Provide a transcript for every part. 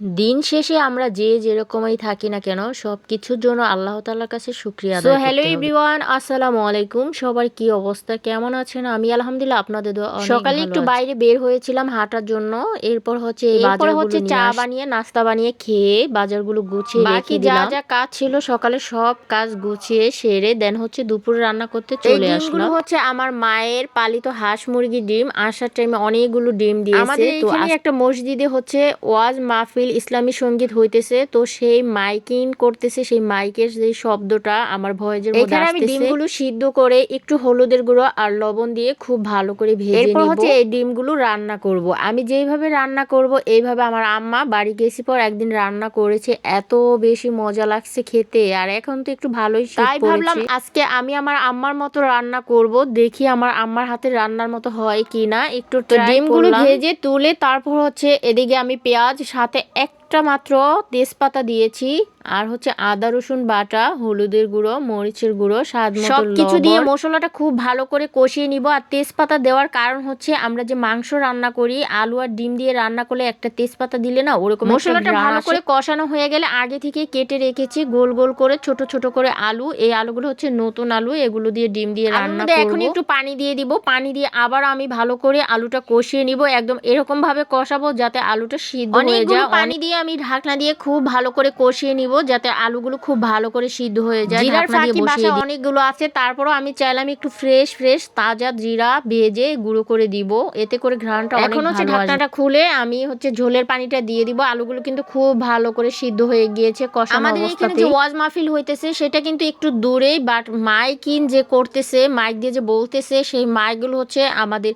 দিন শেষে আমরা যে যেরকমই থাকি না কেন সব কিছুর জন্য আল্লাহ তাআলার কাছে শুক্রিয়া আদায় hello এভরিওয়ান আসসালামু আলাইকুম। সবার কি অবস্থা? কেমন আছেন? আমি আলহামদুলিল্লাহ আপনাদের সকালে একটু বাইরে বের হয়েছিলাম হাঁটার জন্য। এরপর হচ্ছে এরপরে হচ্ছে চা বানিয়ে নাস্তা বানিয়ে খেয়ে বাজারগুলো গুছিয়ে বাকি যা যা কাজ ছিল সকালে সব কাজ গুছিয়ে সেরে দেন হচ্ছে দুপুরে রান্না করতে চলে আসলাম। হচ্ছে আমার মায়ের পালিত হাঁস মুরগি ডিম। আসার টাইমে অনেকগুলো ডিম দিয়েছে। আমাদের তো একটা মসজিদে হচ্ছে ওয়াজ মাহফিল ইসলামী সংগীত হইতেছে তো সেই মাইকিং করতেছে সেই মাইকের যে শব্দটা আমার ভয়েজের মধ্যে এখানে আমি ডিমগুলো সিদ্ধ করে একটু হলুদের গুঁড়ো আর লবণ দিয়ে খুব ভালো করে ভেজে এরপর নিব। হচ্ছে এই ডিমগুলো রান্না করব। আমি যেইভাবে রান্না করব এইভাবে আমার আম্মা বাড়ি গেছি পর একদিন রান্না করেছে এত বেশি মজা লাগছে খেতে আর এখন তো একটু ভালোই তাই ভাবলাম আজকে আমি আমার আম্মার মতো রান্না করব দেখি আমার আম্মার হাতে রান্নার মতো হয় কিনা একটু তো try ডিমগুলো ভেজে তুলে তারপর হচ্ছে এদিকে আমি পেঁয়াজ সাথে এক একটা মাত্র তেজপাতা দিয়েছি আর হচ্ছে আদা রসুন বাটা হলুদের গুঁড়ো মরিচের গুঁড়ো স্বাদ সব কিছু দিয়ে মশলাটা খুব ভালো করে কষিয়ে নিব আর তেজপাতা দেওয়ার কারণ হচ্ছে আমরা যে মাংস রান্না করি আলু আর ডিম দিয়ে রান্না করলে একটা তেজপাতা দিলে না ওরকম মশলাটা ভালো করে কষানো হয়ে গেলে আগে থেকে কেটে রেখেছি গোল গোল করে ছোট ছোট করে আলু। এই আলুগুলো হচ্ছে নতুন আলু এগুলো দিয়ে ডিম দিয়ে রান্না করব। এখন একটু পানি দিয়ে দিব পানি দিয়ে আবার আমি ভালো করে আলুটা কষিয়ে নিব একদম এরকম ভাবে কষাবো যাতে আলুটা সিদ্ধ হয়ে যায়। পানি দিয়ে আমি ঢাকনা দিয়ে খুব ভালো করে কষিয়ে নিব যাতে আলুগুলো খুব ভালো করে সিদ্ধ হয়ে যায়। জিরার ফাঁকি দিই। অনেকগুলো আছে তারপরও আমি চাইলাম একটু ফ্রেশ ফ্রেশ তাজা জিরা ভেজে গুঁড়ো করে দিব। এতে করে ঘ্রাণটা অনেক এখন হচ্ছে ঢাকনাটা খুলে আমি হচ্ছে ঝোলের পানিটা দিয়ে দিব। আলুগুলো কিন্তু খুব ভালো করে সিদ্ধ হয়ে গিয়েছে কষানো আমাদের এখানে অবস্থাতে যে ওয়াজ মাহফিল হইতেছে সেটা কিন্তু একটু দূরেই বাট মাইকিন যে করতেছে মাইক দিয়ে যে বলতেছে সেই মাইকগুলো হচ্ছে আমাদের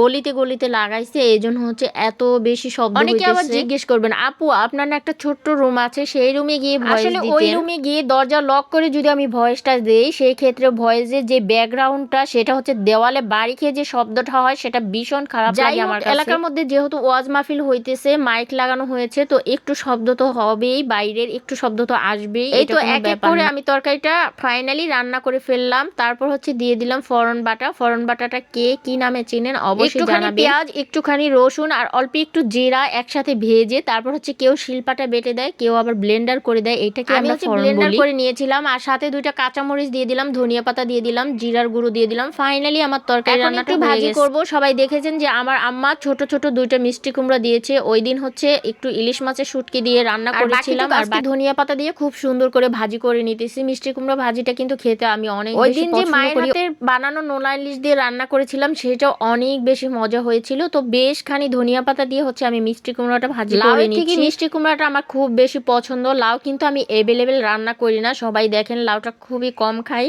গলিতে গলিতে লাগাইছে এই জন্য হচ্ছে এত বেশি শব্দ অনেকে আবার জিজ্ঞেস করবেন আপু আপনার না একটা ছোট্ট রুম আছে সেই রুমে গিয়ে আসলে ওই রুমে গিয়ে দরজা লক করে যদি আমি ভয়েসটা দেই সেই ক্ষেত্রে ভয়েসের যে ব্যাকগ্রাউন্ডটা সেটা হচ্ছে দেওয়ালে বাড়ি খেয়ে যে শব্দটা হয় সেটা ভীষণ খারাপ লাগে আমার কাছে। এলাকার মধ্যে যেহেতু ওয়াজ মাহফিল হইতেছে মাইক লাগানো হয়েছে তো একটু শব্দ তো হবেই বাইরের একটু শব্দ তো আসবেই এই তো এক এক করে আমি তরকারিটা ফাইনালি রান্না করে ফেললাম তারপর হচ্ছে দিয়ে দিলাম ফরন বাটা। ফরন বাটাটা কে কি নামে চেনেন অবশ্যই একটুখানি জানাবেন। পেঁয়াজ একটুখানি রসুন আর অল্প একটু জিরা একসাথে ভেজে তারপর হচ্ছে কেউ শিলপাটা বেটে দেয় কেউ আবার ব্লেন্ডার করে দেয় এটাকে আমি হচ্ছে ফরন blender বলি? করে নিয়েছিলাম আর সাথে দুইটা কাঁচামরিচ দিয়ে দিলাম ধনিয়া পাতা দিয়ে দিলাম জিরার গুঁড়ো দিয়ে দিলাম। ফাইনালি আমার তরকারি রান্নাটা ভাজি করব। সবাই দেখেছেন যে আমার আম্মা ছোট ছোট দুইটা মিষ্টি কুমড়া দিয়েছে। ওই দিন হচ্ছে একটু ইলিশ মাছের শুটকি দিয়ে রান্না করেছিলাম। আর বাকি ধনিয়া পাতা দিয়ে খুব সুন্দর করে ভাজি করে নিতেছি। মিষ্টি কুমড়া ভাজিটা কিন্তু খেতে আমি অনেক ওই দিন যে মায়ের হাতের বানানো নোনা ইলিশ দিয়ে রান্না করেছিলাম সেটা অনেক বেশি মজা হয়েছিল। তো বেশ খানি ধনিয়া পাতা দিয়ে হচ্ছে আমি মিষ্টি কুমড়াটা ভাজি করে নিচ্ছি। মিষ্টি কুমড়াটা আমার খুব বেশি পছন্দ। লাউ কিন্তু আমি অ্যাভেলেবেল রান্না করি না। সবাই দেখেন লাউটা খুবই কম খাই।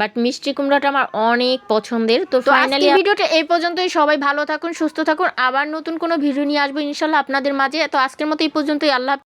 বাট মিষ্টি কুমড়াটা আমার অনেক পছন্দের। তো তো ফাইনালি ভিডিওটা এই পর্যন্তই। সবাই ভালো থাকুন সুস্থ থাকুন। আবার নতুন কোনো ভিডিও নিয়ে আসব ইনশাল্লাহ আপনাদের মাঝে। তো আজকের মতো এই পর্যন্তই। আল্লাহ